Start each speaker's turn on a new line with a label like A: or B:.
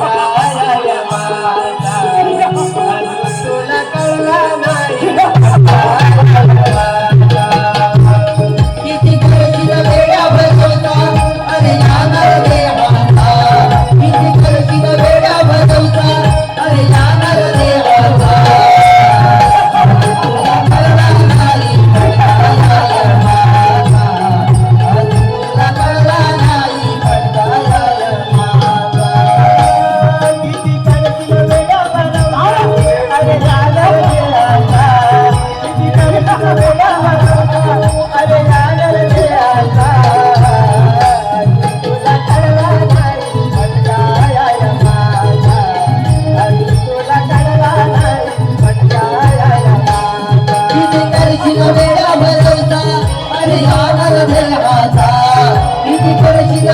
A: Ah, ah,
B: ఇది కొలిచిన